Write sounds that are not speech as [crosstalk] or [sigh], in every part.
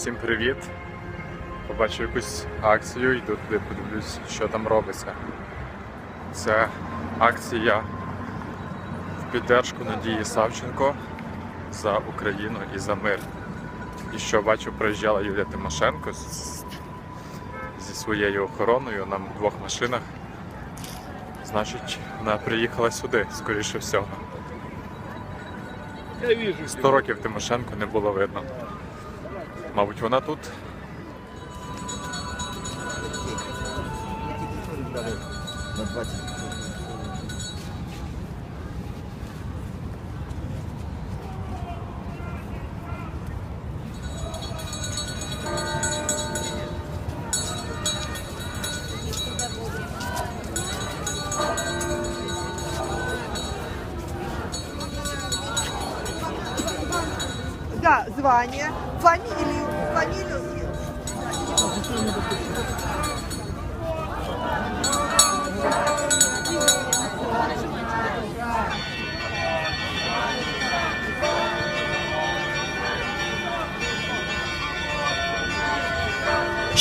Всім привіт! Побачив якусь акцію, йду туди, подивлюсь, що там робиться. Це акція в підтримку Надії Савченко за Україну і за мир. І що бачу, приїжджала Юлія Тимошенко з- зі своєю охороною на двох машинах. Значить, вона приїхала сюди, скоріше всього. 100 років Тимошенко не було видно. Мабуть, вона тут. На 20.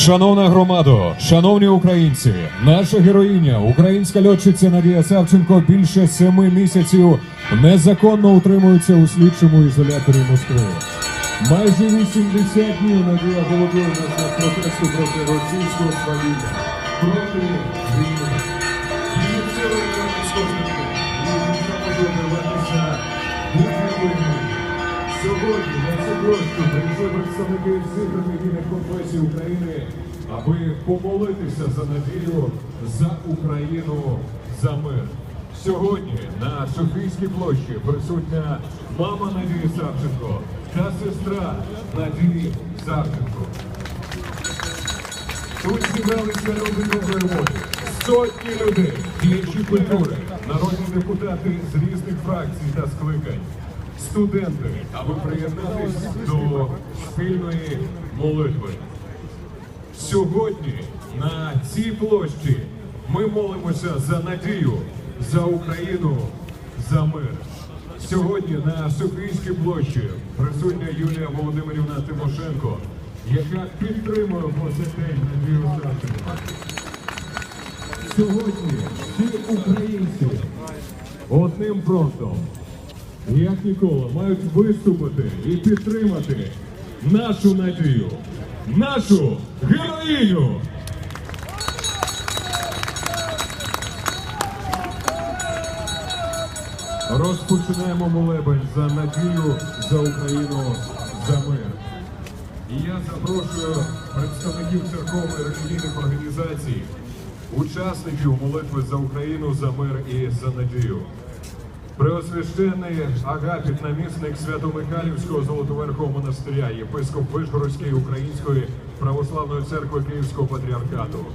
Шановна громадо, шановні українці, наша героїня, українська льотчиця Надія Савченко більше семи місяців незаконно утримується у слідчому ізоляторі Москви. Майже 80 днів Надія голодує на протесту проти російського свавілля, проти війни. Її сили не скоротити, її Сьогодні на цю площу прийшли представники всіх релігійних конфесій України, аби помолитися за надію, за Україну, за мир. Сьогодні на Софійській площі присутня мама Надії Савченко та сестра Надії Савченко. Тут зібралися люди доброї волі, сотні людей, діячі культури, народні депутати з різних фракцій та скликань, студенти, аби приєднатись до спільної молитви. Сьогодні на цій площі ми молимося за надію, за Україну, за мир. Сьогодні на Софійській площі присутня Юлія Володимирівна Тимошенко, яка підтримує позитив Надію Савченко. Сьогодні всі українці одним фронтом, як ніколи, мають виступити і підтримати нашу надію, нашу героїню. Розпочинаємо молебень за надію, за Україну, за мир. І я запрошую представників церковних релігійних організацій, учасників молитви за Україну, за мир і за надію. Преосвященний Агапіт, намісник Свято-Михайлівського Золотоверхового монастиря, єпископ Вишгородської Української православної церкви Київського патріархату.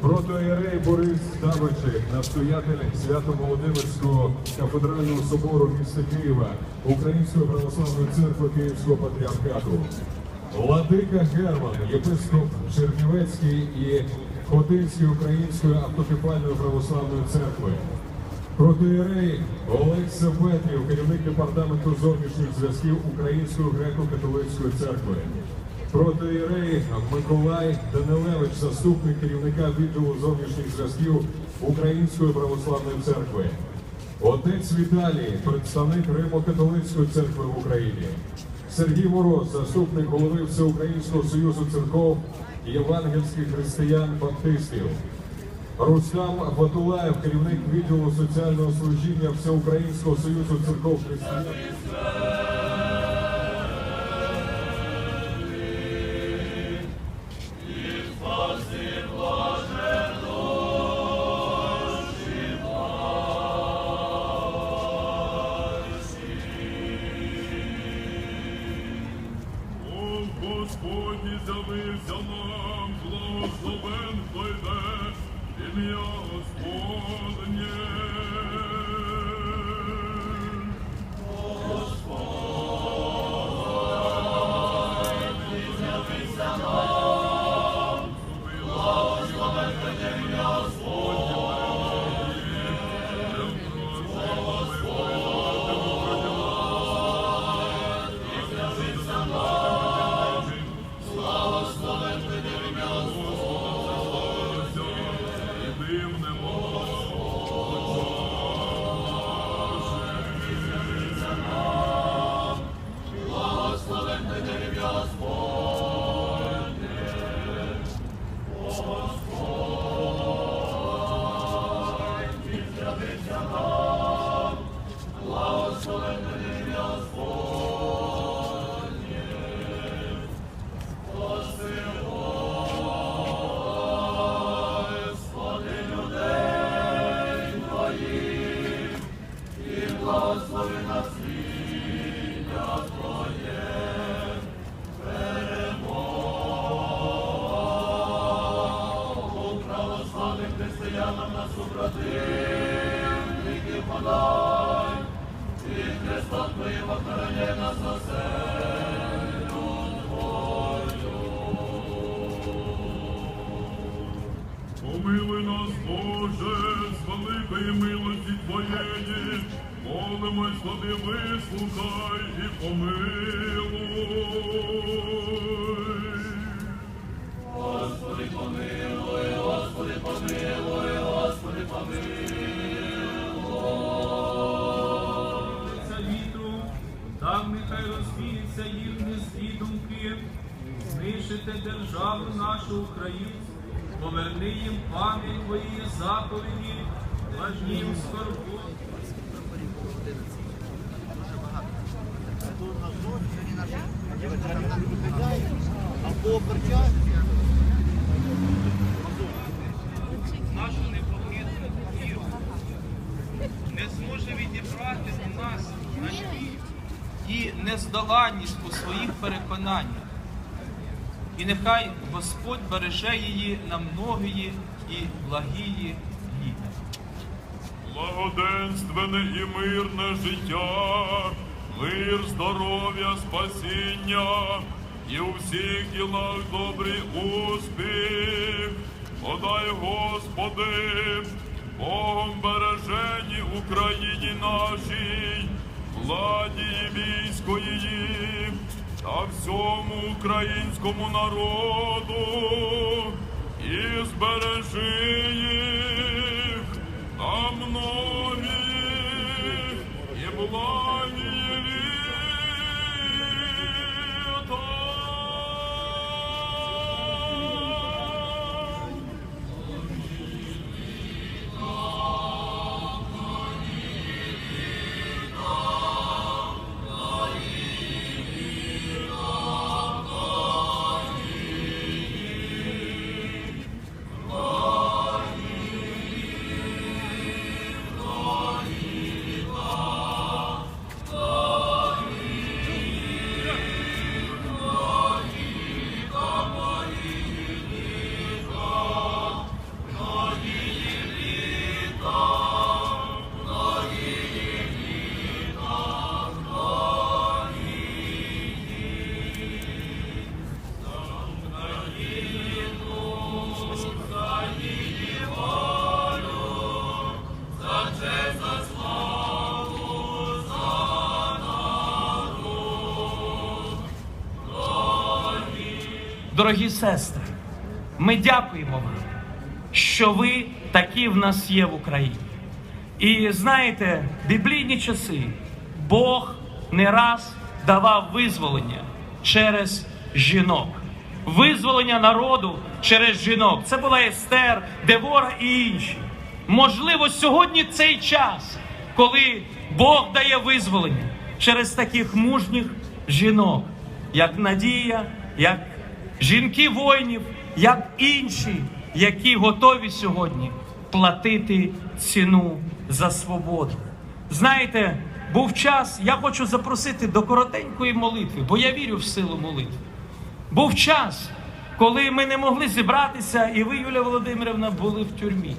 Протоіерей Борис Ставичик, настоятель Свято-Володимирського кафедрального собору міста Києва, Української православної церкви Київського патріархату. Владика Герман, єпископ Чернівецький і Хотинської Української автокефальної православної церкви. Протоіерей Олекса Петрів, керівник департаменту зовнішніх зв'язків Української греко-католицької церкви. Протоіерей Миколай Данилевич, заступник керівника відділу зовнішніх зв'язків Української православної церкви. Отець Віталій, представник Римо-католицької церкви в Україні. Сергій Мороз, заступник голови Всеукраїнського союзу церков євангельських християн-баптистів. Рустам Батулаєв, керівник відділу соціального служіння Всеукраїнського союзу церков християн. благослови нас світа Твоє, перемогу православних християнам на супротивників подай, і Христа Твоєго хороня нас на землю Твою. Помилуй нас, Боже, з великої милості Твоєї, молимось тобі, вислухай і помилуй. Ця вітру, так нехай розвіються їхні злі думки, знищити державу нашу Україну, поверни їм пам'ять твої заповіді, важнім скорбу. нашу непохитну віру, не зможе відібрати у нас і нездоланність у своїх переконаннях. І нехай Господь береже її на многії і благії літа. Благоденственне і мирне життя, мир, здоров'я, спасіння і у всіх ділах добрий успіх. Подай, Господи, Богом бережені Україні нашій, владі і її та всьому українському народу і збережи їх на многі і благі Дорогі сестри, ми дякуємо вам, що ви такі в нас є в Україні. І знаєте, біблійні часи Бог не раз давав визволення через жінок, визволення народу через жінок. Це була Естер, Девора і інші. Можливо, сьогодні цей час, коли Бог дає визволення через таких мужніх жінок, як Надія, як жінки воїнів, як інші, які готові сьогодні платити ціну за свободу. Знаєте, був час, я хочу запросити до коротенької молитви, бо я вірю в силу молитви. Був час, коли ми не могли зібратися, і ви, Юлія Володимирівна, були в тюрмі.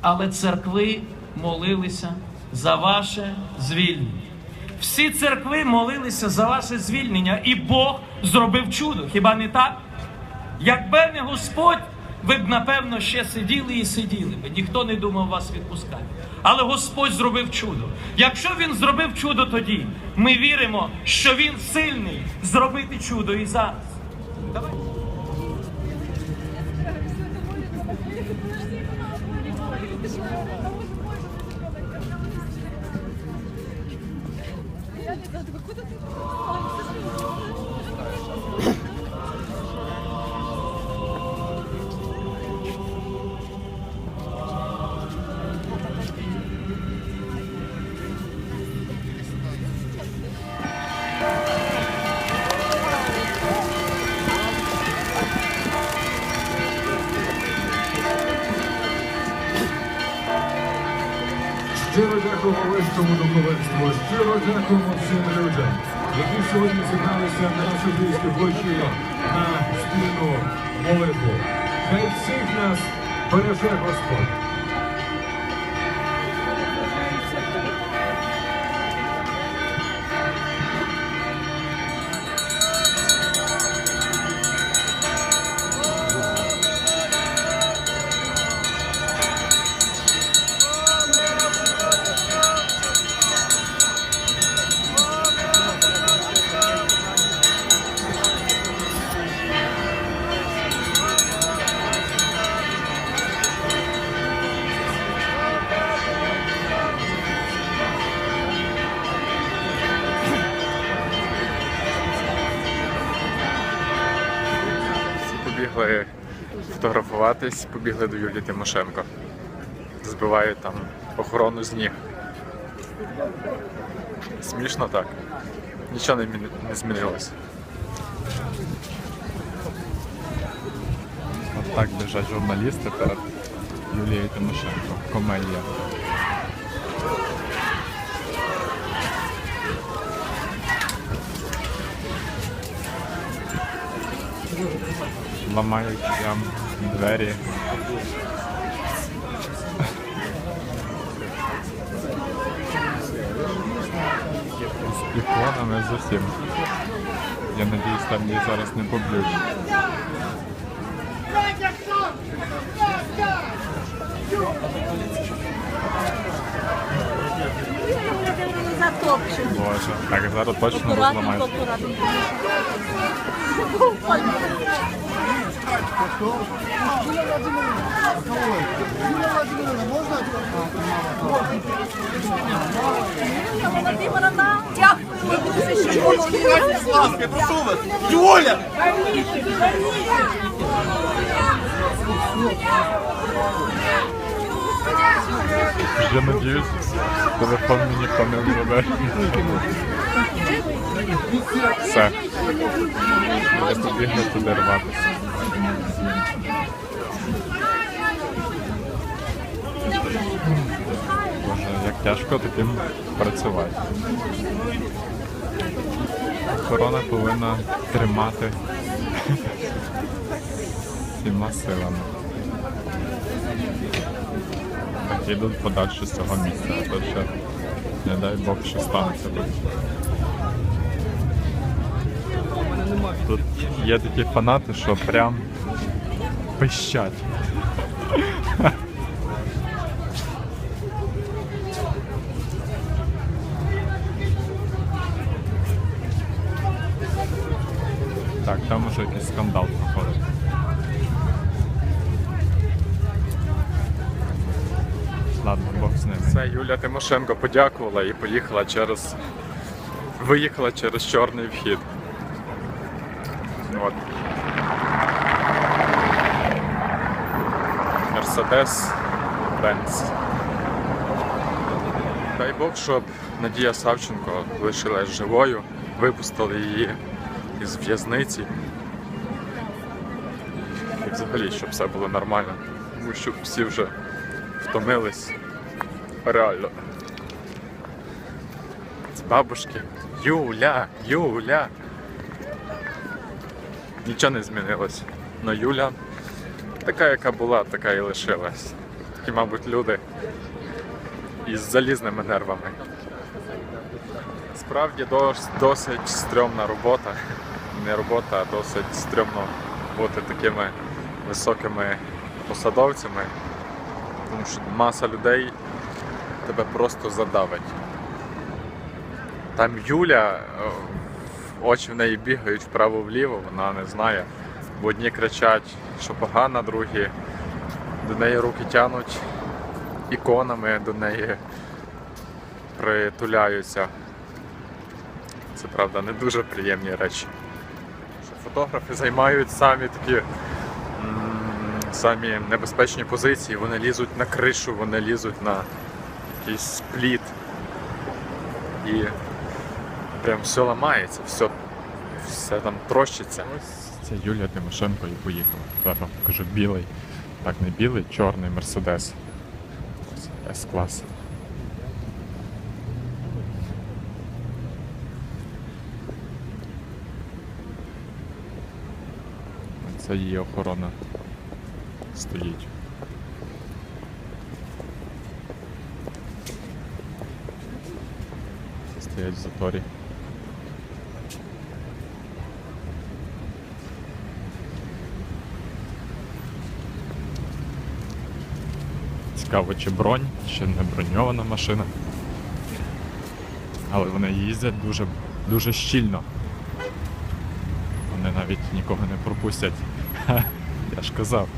Але церкви молилися за ваше звільнення. Всі церкви молилися за ваше звільнення, і Бог зробив чудо. Хіба не так? Якби не Господь, ви б напевно ще сиділи і сиділи би. Ніхто не думав вас відпускати. Але Господь зробив чудо. Якщо Він зробив чудо тоді, ми віримо, що Він сильний зробити чудо і зараз. Давай. Щиро дякуємо Вищому духовенству, щиро дякуємо всім людям, які сьогодні зібралися на Софійській площі на спільну молитву. Хай всіх нас береже Господь. Фотографуватись, побігли до Юлії Тимошенко. Збивають там охорону з ніг. Смішно так. Нічого не, не змінилось. От так біжать журналісти перед Юлією Тимошенко. Комедія. Ламають прям двері. З іконами з усім. Я надіюсь, там її зараз не поб'ють. Затопчу. Боже, так зараз точно Акуратно, розламають. акуратно. [laughs] Володимировна, дякуємо дуже, що ви Юля! Я надіюсь, телефон мені ніхто не. Все. Я побігли туди рватися. Як тяжко таким працювати. Корона повинна тримати всіма силами. Так їдуть подальше з цього місця, а то ще не дай Бог, що станеться. Тут є такі фанати, що прям пищать. Так, там уже якийсь скандал проходить. Ладно, Бог з ними. Це Юля Тимошенко подякувала і поїхала через. Виїхала через чорний вхід. От. Мерседес Бенц. Дай Бог, щоб Надія Савченко лишилась живою, випустили її із в'язниці. І взагалі, щоб все було нормально. Тому що всі вже втомились. Реально. З бабушки. Юля, Юля. Нічого не змінилось. Но Юля така, яка була, така і лишилась. Такі, мабуть, люди із залізними нервами. Справді досить стрьомна робота. Не робота, а досить стрьомно бути такими високими посадовцями. Тому що маса людей тебе просто задавить. Там Юля, е, очі в неї бігають вправо-вліво, вона не знає. Бо одні кричать, що погано, другі до неї руки тянуть іконами, до неї притуляються. Це правда не дуже приємні речі. Фотографи займають самі такі самі небезпечні позиції, вони лізуть на кришу, вони лізуть на якийсь плід. І прям все ламається, все, все там трощиться. Ось це Юлія Тимошенко і поїхала. Зараз вам покажу білий. Так, не білий, чорний мерседес. С-клас. Це її охорона стоїть. Стоять в заторі. Цікаво, чи бронь, чи не броньована машина. Але вони їздять дуже, дуже щільно. Вони навіть нікого не пропустять. [laughs] Ха, Я ж казав.